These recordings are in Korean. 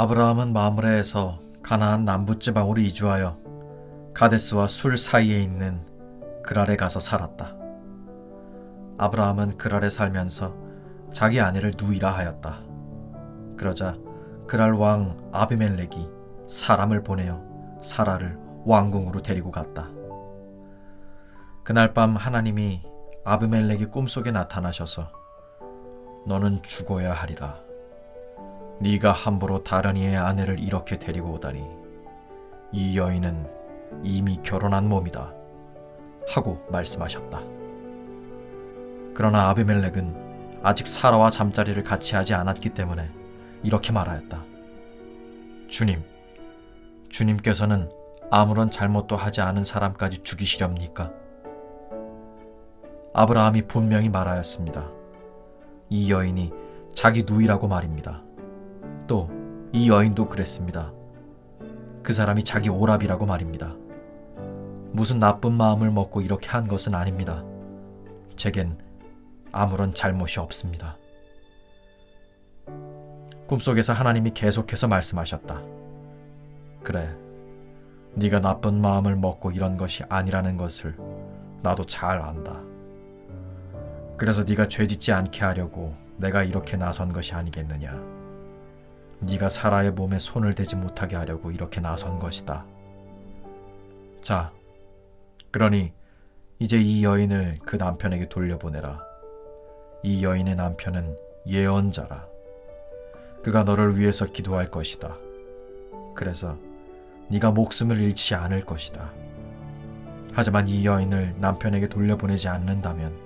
아브라함은 마므레에서 가나안 남부 지방으로 이주하여 가데스와 술 사이에 있는 그랄에 가서 살았다. 아브라함은 그랄에 살면서 자기 아내를 누이라 하였다. 그러자 그랄 왕 아비멜렉이 사람을 보내어 사라를 왕궁으로 데리고 갔다. 그날 밤 하나님이 아비멜렉이 꿈속에 나타나셔서 너는 죽어야 하리라. 네가 함부로 다른 이의 아내를 이렇게 데리고 오다니 이 여인은 이미 결혼한 몸이다 하고 말씀하셨다. 그러나 아비멜렉은 아직 사라와 잠자리를 같이 하지 않았기 때문에 이렇게 말하였다. 주님, 주님께서는 아무런 잘못도 하지 않은 사람까지 죽이시렵니까? 아브라함이 분명히 말하였습니다. 이 여인이 자기 누이라고 말입니다. 또 이 여인도 그랬습니다. 그 사람이 자기 오랍이라고 말입니다. 무슨 나쁜 마음을 먹고 이렇게 한 것은 아닙니다. 제겐 아무런 잘못이 없습니다. 꿈속에서 하나님이 계속해서 말씀하셨다. 그래, 네가 나쁜 마음을 먹고 이런 것이 아니라는 것을 나도 잘 안다. 그래서 네가 죄짓지 않게 하려고 내가 이렇게 나선 것이 아니겠느냐. 네가 사라의 몸에 손을 대지 못하게 하려고 이렇게 나선 것이다. 자, 그러니 이제 이 여인을 그 남편에게 돌려보내라. 이 여인의 남편은 예언자라. 그가 너를 위해서 기도할 것이다. 그래서 네가 목숨을 잃지 않을 것이다. 하지만 이 여인을 남편에게 돌려보내지 않는다면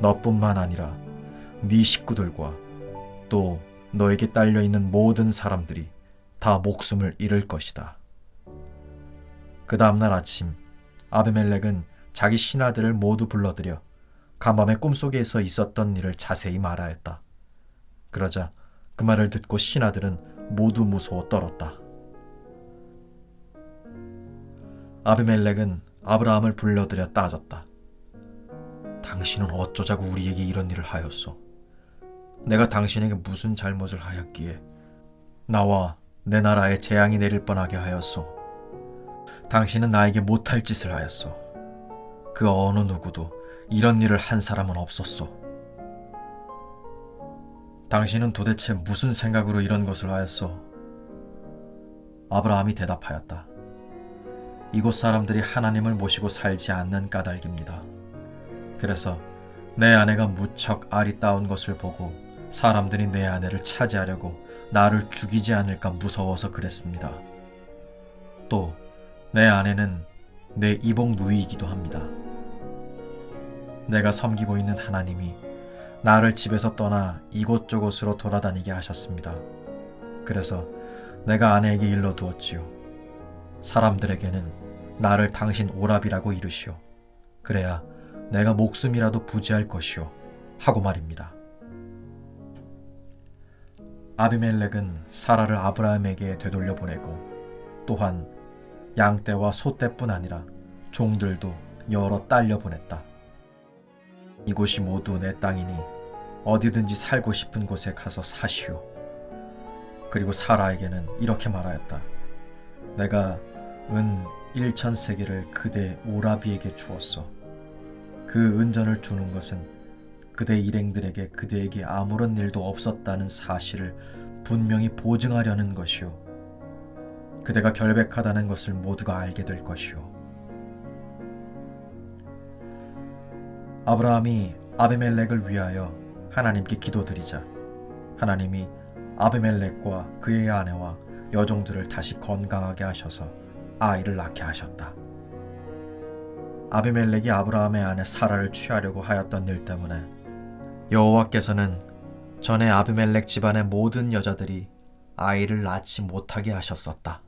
너뿐만 아니라 네 식구들과 또 너에게 딸려 있는 모든 사람들이 다 목숨을 잃을 것이다. 그 다음날 아침 아비멜렉은 자기 신하들을 모두 불러들여 간밤에 꿈속에서 있었던 일을 자세히 말하였다. 그러자 그 말을 듣고 신하들은 모두 무서워 떨었다. 아비멜렉은 아브라함을 불러들여 따졌다. 당신은 어쩌자고 우리에게 이런 일을 하였소? 내가 당신에게 무슨 잘못을 하였기에 나와 내 나라에 재앙이 내릴 뻔하게 하였소. 당신은 나에게 못할 짓을 하였소. 그 어느 누구도 이런 일을 한 사람은 없었소. 당신은 도대체 무슨 생각으로 이런 것을 하였소? 아브라함이 대답하였다. 이곳 사람들이 하나님을 모시고 살지 않는 까닭입니다. 그래서 내 아내가 무척 아리따운 것을 보고 사람들이 내 아내를 차지하려고 나를 죽이지 않을까 무서워서 그랬습니다. 또 내 아내는 내 이복 누이이기도 합니다. 내가 섬기고 있는 하나님이 나를 집에서 떠나 이곳저곳으로 돌아다니게 하셨습니다. 그래서 내가 아내에게 일러 두었지요. 사람들에게는 나를 당신 오랍이라고 이르시오. 그래야 내가 목숨이라도 부지할 것이오. 하고 말입니다. 아비멜렉은 사라를 아브라함에게 되돌려 보내고 또한 양떼와 소떼뿐 아니라 종들도 여러 딸려 보냈다. 이곳이 모두 내 땅이니 어디든지 살고 싶은 곳에 가서 사시오. 그리고 사라에게는 이렇게 말하였다. 내가 은 1천 세계를 그대 오라비에게 주었어. 그 은전을 주는 것은 그대 일행들에게 그대에게 아무런 일도 없었다는 사실을 분명히 보증하려는 것이오. 그대가 결백하다는 것을 모두가 알게 될 것이오. 아브라함이 아비멜렉을 위하여 하나님께 기도드리자 하나님이 아비멜렉과 그의 아내와 여종들을 다시 건강하게 하셔서 아이를 낳게 하셨다. 아비멜렉이 아브라함의 아내 사라를 취하려고 하였던 일 때문에 여호와께서는 전에 아비멜렉 집안의 모든 여자들이 아이를 낳지 못하게 하셨었다.